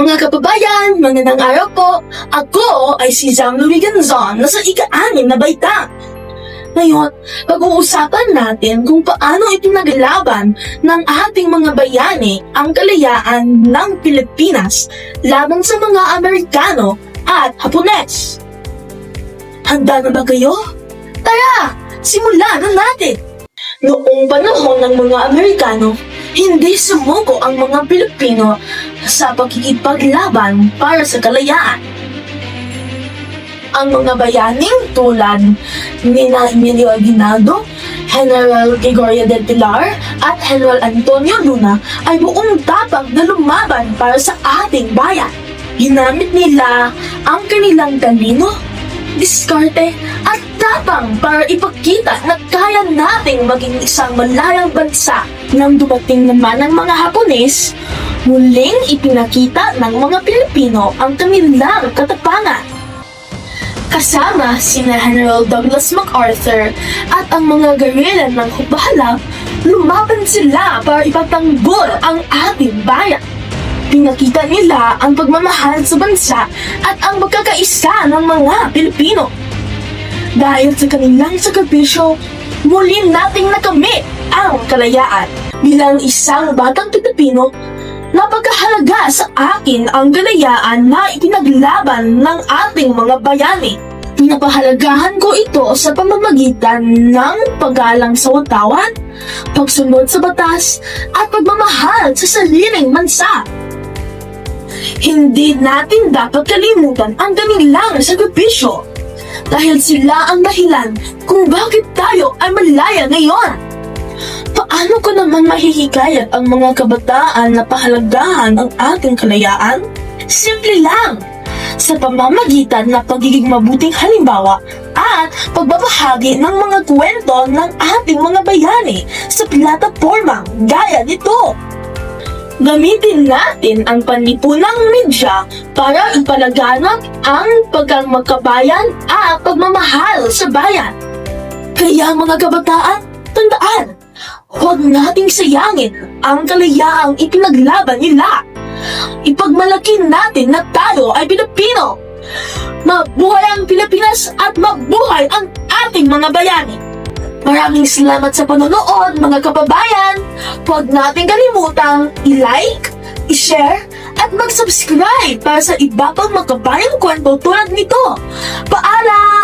Mga kababayan, magandang araw po. Ako ay si Zhang Louis Ganzon na sa ika-anim na baita. Ngayon, pag-uusapan natin kung paano ipinaglaban ng ating mga bayani ang kalayaan ng Pilipinas laban sa mga Amerikano at Hapones. Handa na ba kayo? Tara, simulan na natin! Noong panahon ng mga Amerikano, hindi sumuko ang mga Pilipino sa pagkikipaglaban para sa kalayaan. Ang mga bayaning tulad ni Emilio Aguinaldo, General Gregorio del Pilar at General Antonio Luna ay buong tapang na lumaban para sa ating bayan. Ginamit nila ang kanilang talino, diskarte at tapang para ipakita na kaya nating maging isang malayang bansa. Nang dumating naman ang mga Hapones, muling ipinakita ng mga Pilipino ang kanilang katapangan. Kasama sina General Douglas MacArthur at ang mga garila ng Hubahalab, lumaban sila para ipatanggol ang ating bayan. Pinakita nila ang pagmamahal sa bansa at ang magkakaisa ng mga Pilipino. Dahil sa kanilang sakripisyo, muli nating nakamit ang kalayaan. Bilang isang batang Pilipino, napagkahalaga sa akin ang kalayaan na ipinaglaban ng ating mga bayani. Pinapahalagahan ko ito sa pamamagitan ng paggalang sa watawan, pagsunod sa batas, at pagmamahal sa sariling bansa. Hindi natin dapat kalimutan ang kanilang sakripisyo dahil sila ang dahilan kung bakit tayo ay malaya ngayon. Paano ko naman mahihikayat ang mga kabataan na pahalagahan ang ating kalayaan? Simple lang! Sa pamamagitan ng pagiging mabuting halimbawa at pagbabahagi ng mga kwento ng ating mga bayani sa platapormang gaya nito. Gamitin natin ang panlipunang media para ipalaganap ang pagkamagkabayan at pagmamahal sa bayan. Kaya mga kabataan, huwag nating sayangin ang kalayaang ipinaglaban nila. Ipagmalaki natin na tayo ay Pilipino. Mabuhay ang Pilipinas at mabuhay ang ating mga bayani. Maraming salamat sa panonood mga kababayan. Huwag nating kalimutang i-like, i-share, at mag-subscribe para sa iba pang makabayang kwento tulad nito. Paalam!